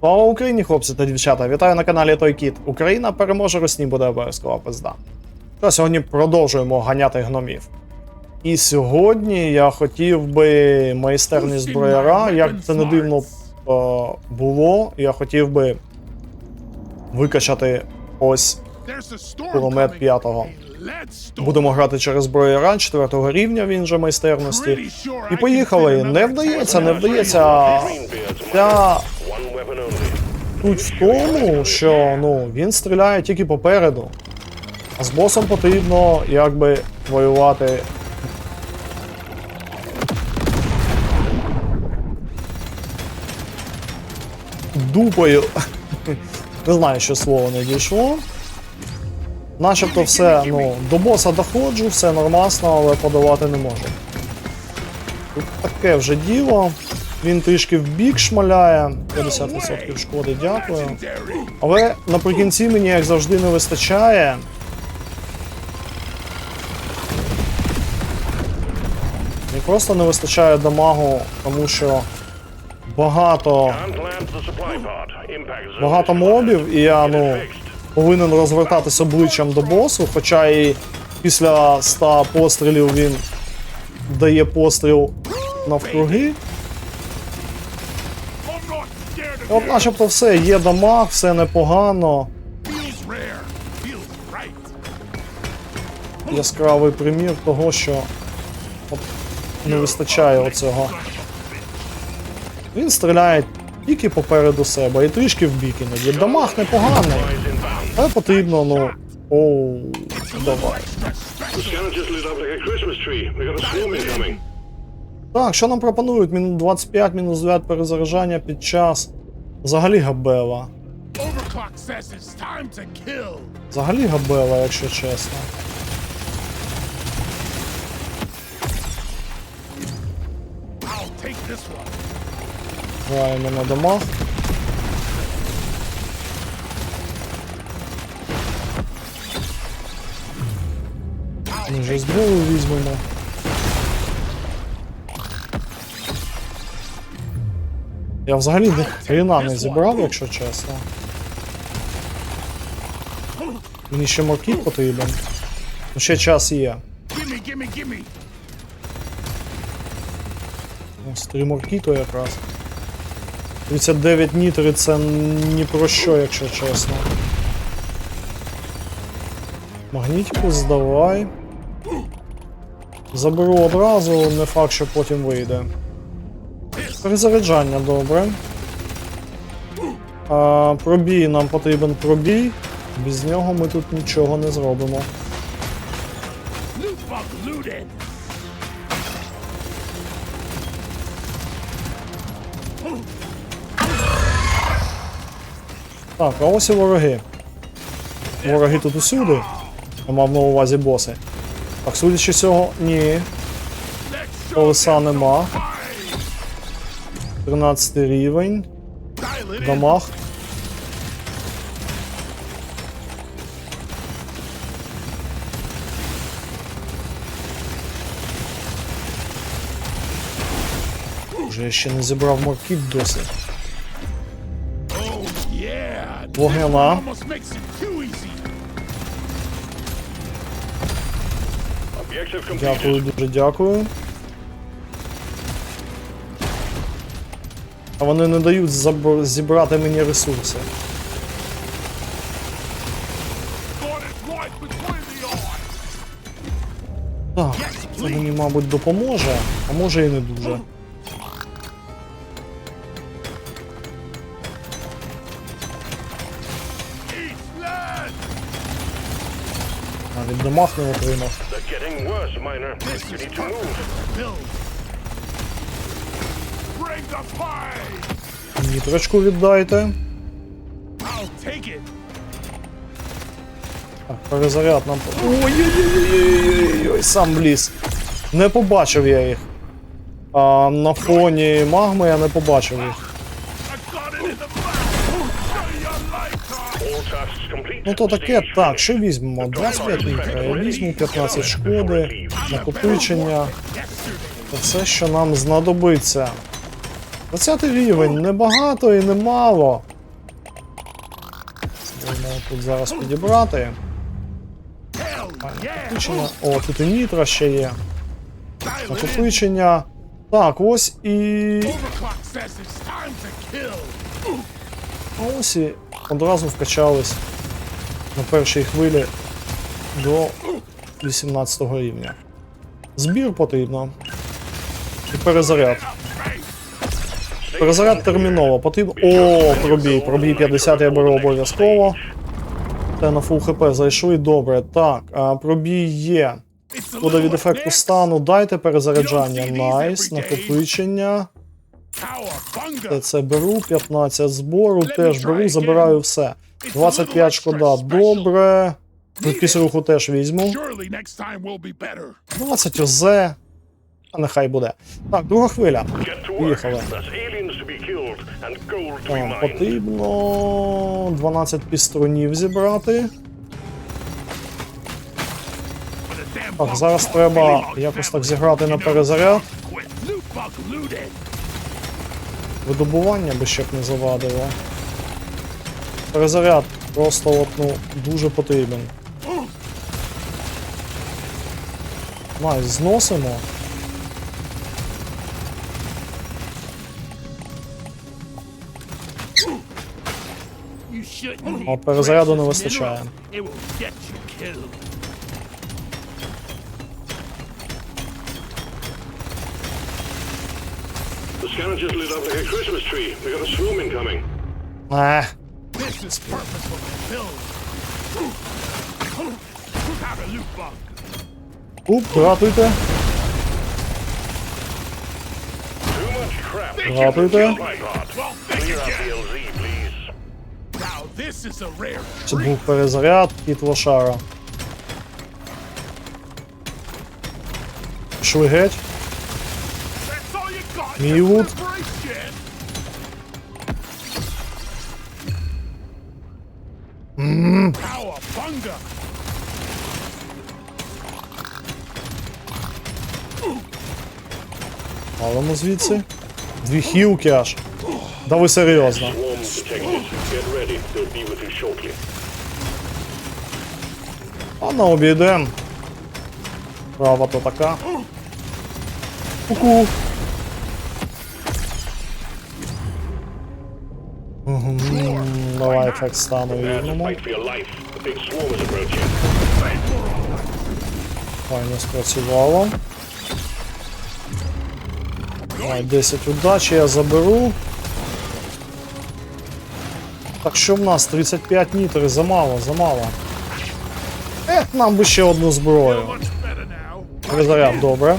Слава Україні, хлопці та дівчата! Вітаю на каналі Той Кіт. Україна переможе, Росні буде обов'язкова пизда. Що сьогодні продовжуємо ганяти гномів. І сьогодні я хотів би майстерні зброяра, як це не дивно е, було, я хотів би викачати ось Кулемет п'ятого. Будемо грати через зброяра 4 рівня, він же майстерності. І поїхали. Не вдається, не вдається. Ця суть в тому, що ну, він стріляє тільки попереду. А з босом потрібно якби воювати. Дупою. Не знаю, що слово не дійшло. Начебто все, ну, до боса доходжу, все нормасно, але подавати не можу. Тут таке вже діло. Він трішки в бік шмаляє. 50% шкоди, дякую. Але наприкінці мені, як завжди, не вистачає. Мені просто не вистачає дамагу, тому що багато, багато мобів, і я, ну, повинен розвертатись обличчям до босу, хоча і після 100 пострілів він дає постріл навкруги. От начебто все, є дамаг, все непогано. Яскравий примір того, що от не вистачає оцього. Він стріляє тільки попереду себе і трішки в бік іноді. Дамаг непоганий, але потрібно, ну. Оу, давай. Так, що нам пропонують? Мінус 25, мінус 9 перезаряджання під час. Взагалі габела. Взагалі габела, якщо чесно. Граємо на домах. Ми вже зброю візьмемо. Я взагалі ні хрена не зібрав, якщо чесно. Мені ще моркіт потрібен. Ну ще час є. Ось три моркіту якраз. 39 нітри це ні про що, якщо чесно. Магнітику здавай. Заберу одразу, не факт, що потім вийде. Перезаряджання добре. А, пробій, нам потрібен пробій. Без нього ми тут нічого не зробимо. Так, а ось і вороги. Вороги тут усюди. Я мав на увазі боси. Так, судячи з цього, ні. Колеса нема. 13 рівень. Дамаг. Вже я ще не зібрав моркіт досить. Вогнена. Дякую, дуже дякую. А вони не дають заб- зібрати мені ресурси. Так, це мені, мабуть, допоможе, а може і не дуже. Навіть домах не отримав. Нітрочку віддайте. Так, перезаряд нам. Ой-ой-ой-ой-ой, сам вліз. Не побачив я їх. А на фоні магми я не побачив їх. Ну то таке, так, що візьмемо? 25 літрів, я візьму 15 шкоди, накопичення. Це все, що нам знадобиться. 20 рівень, небагато і немало. Будемо тут зараз підібрати. Накопичення. О, тут і нітро ще є. Накопичення. Так, ось і. Ось і одразу вкачались на першій хвилі до 18 рівня. Збір потрібно. І перезаряд. Перезаряд терміново. Потрібно. О, пробій. Пробій 50 я беру обов'язково. Те на фул хп зайшли. Добре. Так, а, пробій є. Буде від ефекту стану. Дайте перезаряджання. Найс. Накопичення. Cowabunga. Це беру, 15 збору, теж беру, забираю все. 25 шкода, добре. Швидкість руху теж візьму. Surely next time will be better. 20 ОЗ. А нехай буде. Так, друга хвиля. Поїхали. Потрібно 12 пістронів зібрати. Так, зараз треба якось так зіграти на перезаряд. Видобування би ще б не завадило. Перезаряд просто от, ну, дуже потрібен. Найс, зносимо. От перезаряду не вистачає. minerals. It will get you killed. The scanner just lit up like a Christmas tree. We got a swarm incoming. This is purposefully filled. Have a loot bug. уп, дратуйте. Too Це був перезаряд від лошара. Пішли геть. Just would. preparation. Cowabunga. Валимо звідси. Дві хілки аж. Да ви серйозно. Swarm detected. Get ready. They'll be with you shortly. Ладно, обійдем. Права то така. Ку-ку. Давай ефект стану approaching. Файно спрацювало. Давай, 10 удачі я заберу. Так що в нас 35 нітри, замало, замало. Ех, нам би ще одну зброю. Перезаряд, добре.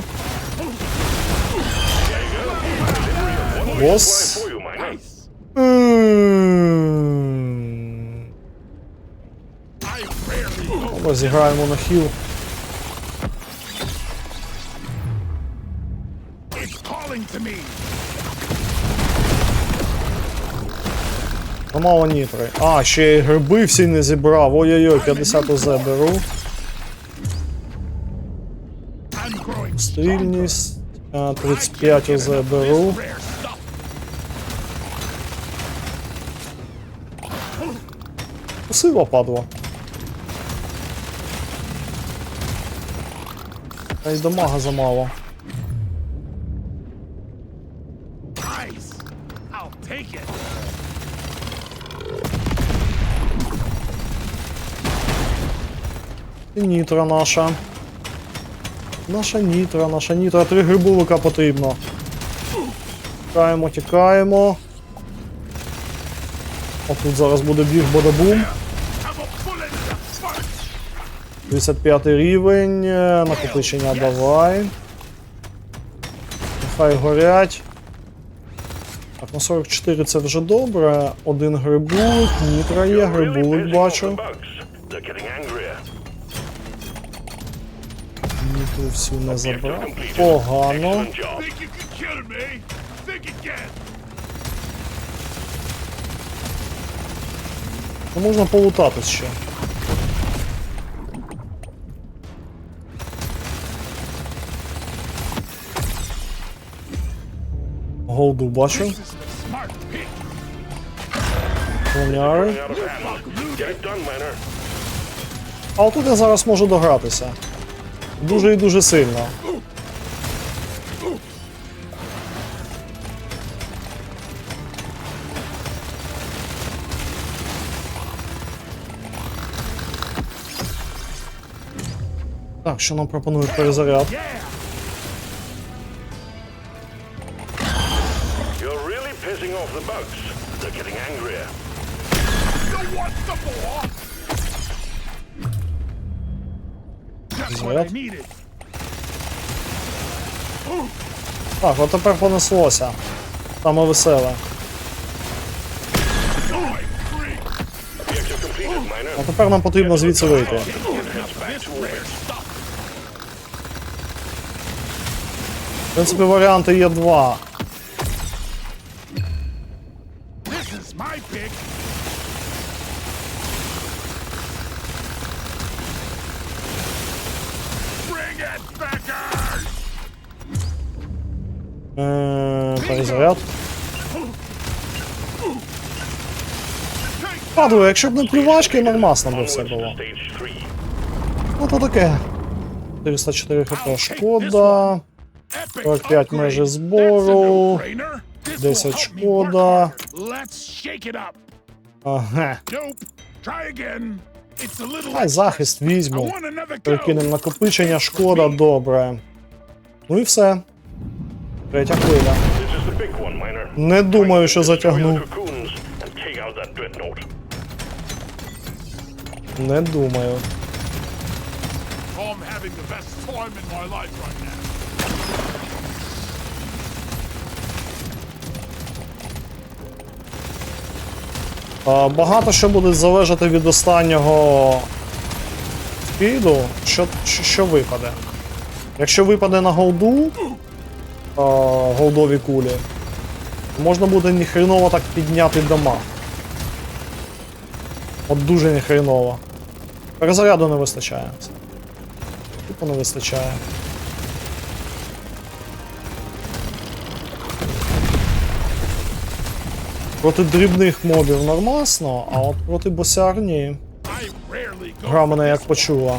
Бос. For you, miner. Замало нітри. А, ще й гриби всі не зібрав. Ой-ой-ой, 50 ОЗ беру. Стрільність. е, 35 ОЗ беру. rare падла. Та й дамага замало. І нітра наша. Наша нітра, наша нітра. Три грибулика потрібно. Тікаємо, тікаємо. О, тут зараз буде біг бодабум. Have a bullet in the front. 35 рівень. е, Накопичення давай. Нехай горять. Так, на 44 це вже добре. Один грибулик, нітра є, грибулик бачу. Всю не забрав. Погано. Ну, можна полутатись ще. голду бачу. Miner. А отут я зараз можу догратися. Дуже і дуже сильно. Так, що нам пропонують перезаряд? Needed. Так, от тепер понеслося. Саме веселе. А тепер нам потрібно звідси вийти. В принципі, варіанти є два. Падаю, якщо б не плювачки, нормасно би все було. Ну то таке. 404 хп шкода. 45 майже upgrade. збору. That's a no-brainer. This will 10 help me work шкода. Ага. Хай захист візьму. Перекинемо накопичення, шкода, добре. Ну і все. Третя хвиля. Не думаю, що затягну. Не думаю. Oh. А, Багато що буде залежати від останнього спіду, що, що, що випаде. Якщо випаде на голду, а, голдові кулі, можна буде ніхреново так підняти дома. От дуже ніхреново. Перезаряду не вистачає. Тупо не вистачає. Проти дрібних мобів нормасно, а от проти босяр ні. I rarely go Гра мене як почула.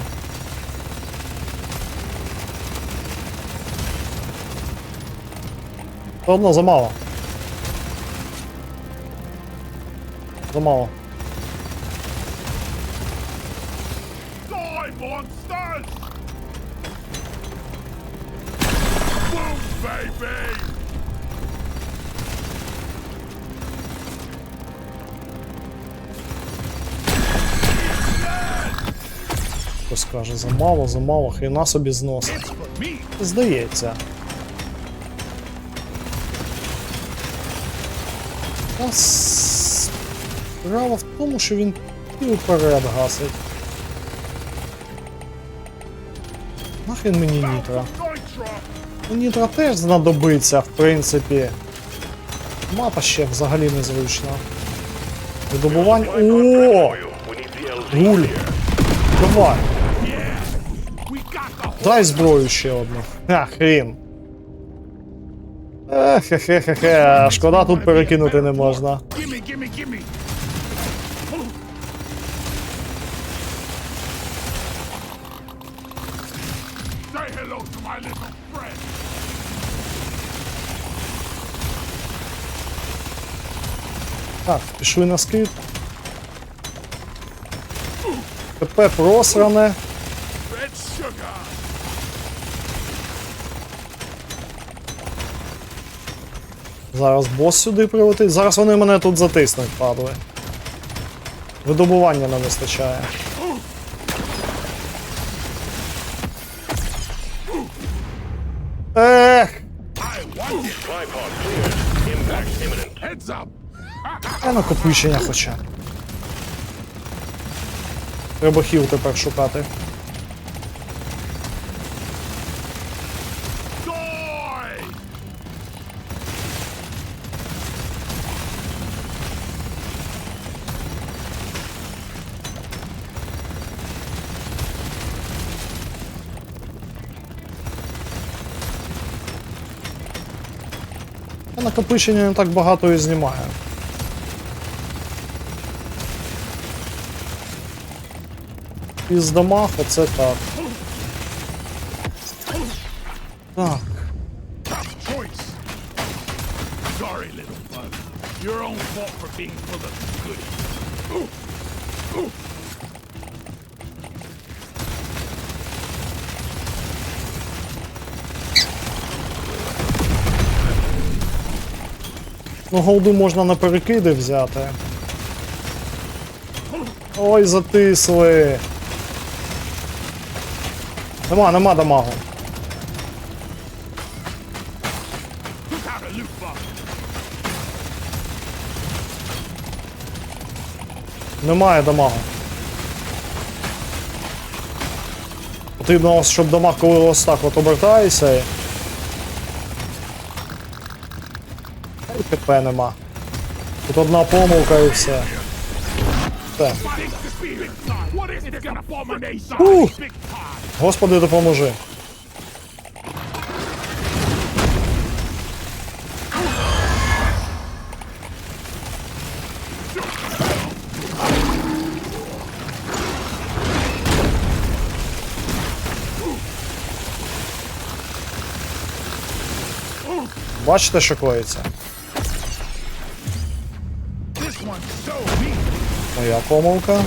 Одно замало. Замало. Хтось каже, замало, замало, хрена собі зносить. Здається. Та Справа в тому, що він і вперед гасить. Нахрен мені нітро? Ну, Нітро теж знадобиться, в принципі. Мапа ще взагалі незручна. Видобування. My О! Гуль! Давай! Дай зброю ще одну. Ха, хрін. Ехе-хе-хе-хе, шкода тут перекинути не можна. Так, пішли на скид. ТП просране. Зараз бос сюди прилетить. Зараз вони мене тут затиснуть, падли. Видобування не вистачає. Ех! Я накопичення хоча. Треба хіл тепер шукати. Накопичення не так багато і знімає. Із дамаг оце так. Так. Your own fault for being full of goodies. Ну, голду можна на перекиди взяти. Ой, затисли. Нема, нема дамагу. Немає дамагу. Потрібно, щоб дамаг, коли ось так от обертається. ТП нема. Тут одна помилка і все. Time. Господи, допоможи. Бачите, що коїться? Моя помилка.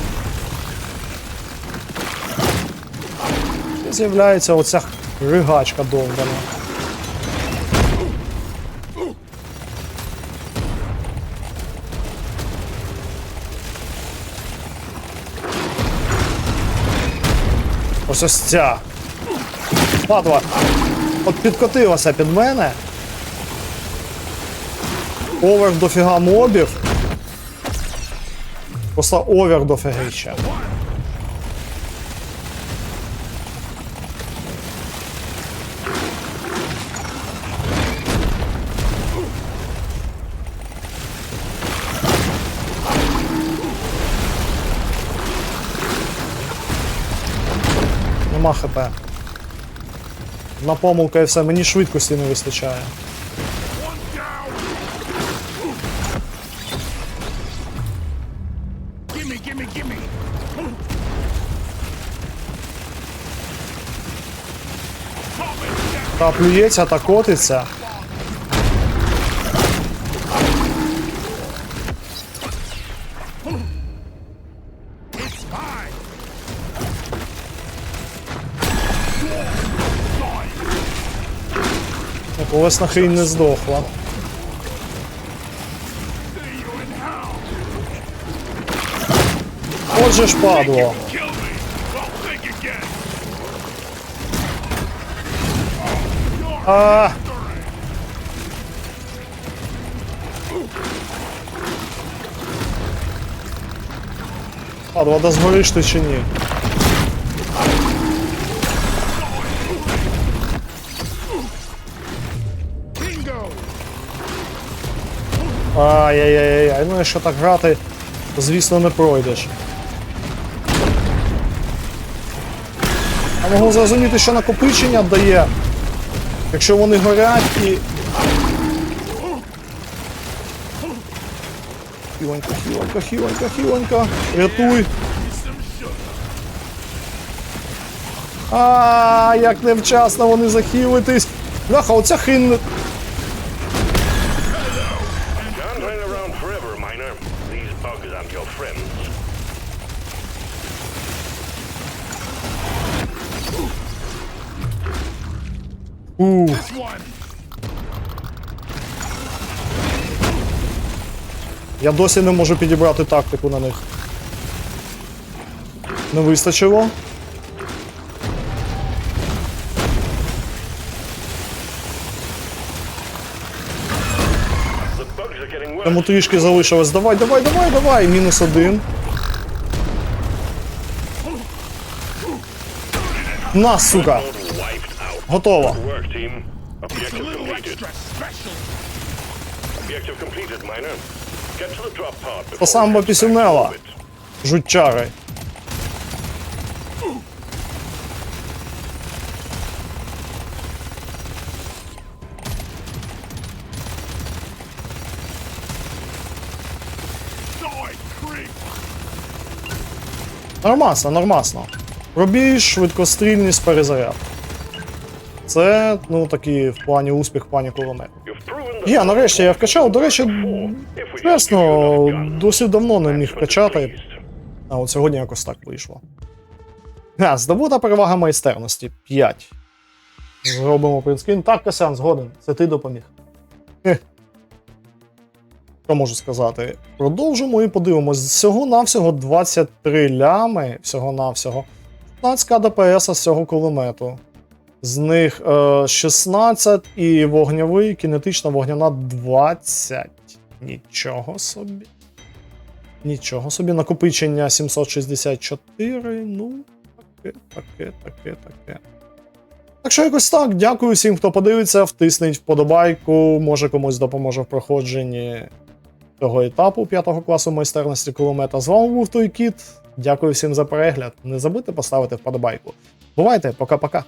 З'являється оця ригачка довбана. Ось ось ця. Падла. От підкотилася під мене. Поверх дофіга мобів. Просто овер до фегища. Нема хп. На помилка і все, мені швидкості не вистачає. Та плюється та котиться. Колесна хрінь не здохла. Отже ж падло. А, падло, да згориш ти чи ні? Ай-яй-яй-яй, ну якщо так грати, звісно не пройдеш. А можу зрозуміти, що накопичення дає, якщо вони горять і. Хілонька, хілонька, хілонька, хілонька. Рятуй. А, як невчасно вони захилитись. Бляха, оця хрінь. Я досі не можу підібрати тактику на них. Не вистачило. Тому трішки залишилось. Давай, давай, давай, давай. Мінус один. На, сука. Готово. Objective completed, miner. По самбо пісюнела. Жучари. Нормасно, нормасно. Пробіж, швидкострільність, перезаряд. Це, ну, такий в плані успіх в плані кулемету. Я нарешті я вкачав, до речі, чесно, досить давно не міг вкачати. А от сьогодні якось так вийшло. А, здобута перевага майстерності 5. Зробимо принтскрін. Так, Касян, згоден. Це ти допоміг. Що можу сказати? Продовжимо і подивимось. Всього-навсього 23 лями, всього-навсього. 15 ДПС з цього кулемету. З них е, 16 і вогневий, кінетична вогняна 20. Нічого собі. Нічого собі. Накопичення 764. Ну, таке, таке, таке, таке. Так що якось так. Дякую всім, хто подивиться, втисніть вподобайку, може комусь допоможе в проходженні цього етапу 5 класу майстерності кулемета. З вами був той кіт. Дякую всім за перегляд. Не забудьте поставити вподобайку. Бувайте, пока-пока.